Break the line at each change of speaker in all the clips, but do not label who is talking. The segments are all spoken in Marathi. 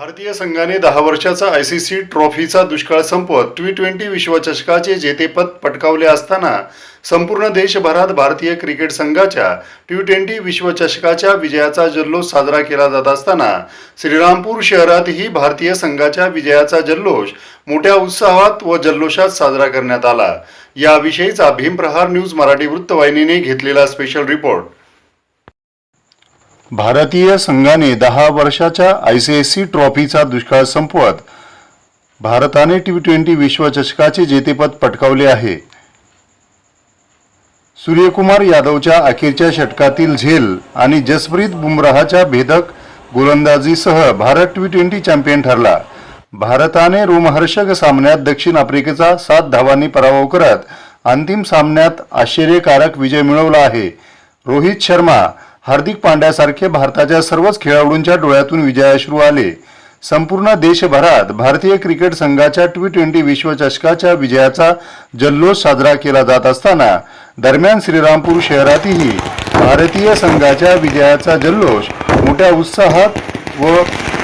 भारतीय संघाने दहा वर्षाचा आय सी सी ट्रॉफीचा दुष्काळ संपवत टी ट्वेंटी विश्वचषकाचे जेतेपद पटकावले असताना संपूर्ण देशभरात भारतीय क्रिकेट संघाच्या टी ट्वेंटी विश्वचषकाच्या विजयाचा जल्लोष साजरा केला जात असताना श्रीरामपूर शहरातही भारतीय संघाच्या विजयाचा जल्लोष मोठ्या उत्साहात व जल्लोषात साजरा करण्यात आला. याविषयीचा भीमप्रहार न्यूज मराठी वृत्तवाहिनीने घेतलेला स्पेशल रिपोर्ट भारतीय संघाने दहा वर्षाच्या आय सी एस सी ट्रॉफीचा दुष्काळ संपवत भारताने टी ट्वेंटी विश्वचषकाचे जेतेपद पटकावले आहे. सूर्यकुमार यादवच्या अखेरच्या षटकातील झेल आणि जसप्रीत बुमराहच्या भेदक गोलंदाजीसह भारत टी ट्वेंटी चॅम्पियन ठरला. भारताने रोमहर्षक सामन्यात दक्षिण आफ्रिकेचा सात धावांनी पराभव करत अंतिम सामन्यात आश्चर्यकारक विजय मिळवला आहे. रोहित शर्मा हार्दिक पांड्यासारखे भारताच्या सर्वच खेळाडूंच्या डोळ्यातून विजयाश्रू आले. संपूर्ण देशभरात भारतीय क्रिकेट संघाच्या टी ट्वेंटी विश्वचषकाच्या विजयाचा जल्लोष साजरा केला जात असताना दरम्यान श्रीरामपूर शहरातही भारतीय संघाच्या विजयाचा जल्लोष मोठ्या उत्साहात व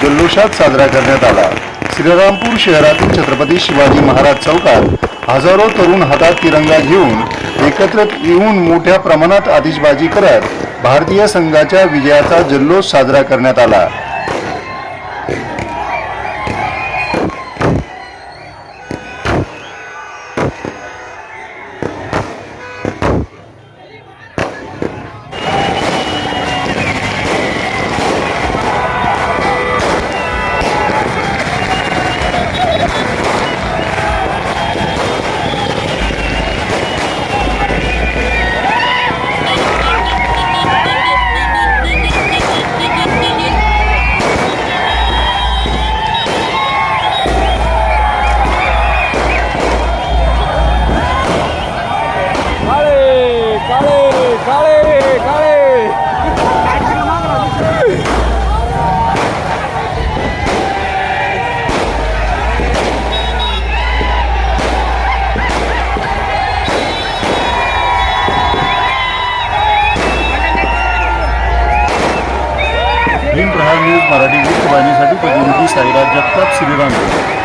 जल्लोषात साजरा करण्यात आला. श्रीरामपूर शहरातील छत्रपती शिवाजी महाराज चौकात हजारो तरुण हातात तिरंगा घेऊन एकत्र येऊन मोठ्या प्रमाणात आतिषबाजी करत भारतीय संघाच्या विजयाचा जल्लोष साजरा करण्यात आला.
काळे काळे काळे
भीम प्रहार न्यूज मराठी वृत्तवाहिनीसाठी प्रतिनिधी साईराज जगताप श्रीरामपूर